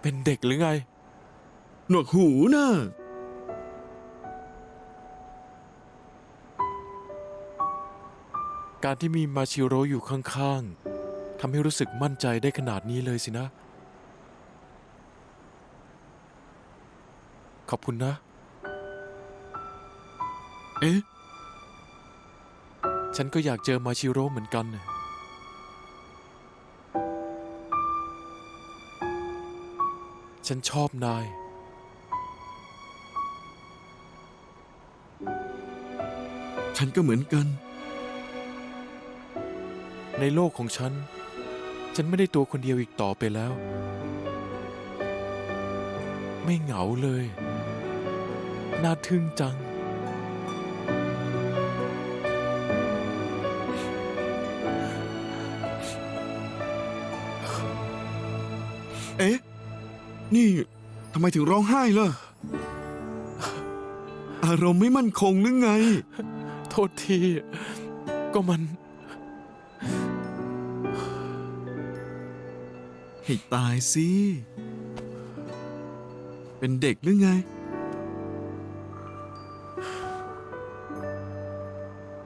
เป็นเด็กหรือไง หนวกหูนะ การที่มีมาชิโร่อยู่ข้างๆทำให้รู้สึกมั่นใจได้ขนาดนี้เลยสินะ ขอบคุณนะ เอ๊ะ ฉันก็อยากเจอมาชิโร่เหมือนกันน่ะ ฉันชอบนาย ฉันก็เหมือนกัน ในโลกของฉัน ฉันไม่ได้ตัวคนเดียวอีกต่อไปแล้ว ไม่เหงาเลย น่าทึ่งจัง เอ๊ะ นี่ทำไมถึงร้องไห้ล่ะ อารมณ์ไม่มั่นคงหรือไง โทษที ก็มัน ให้ตายสิ เป็นเด็กหรือไง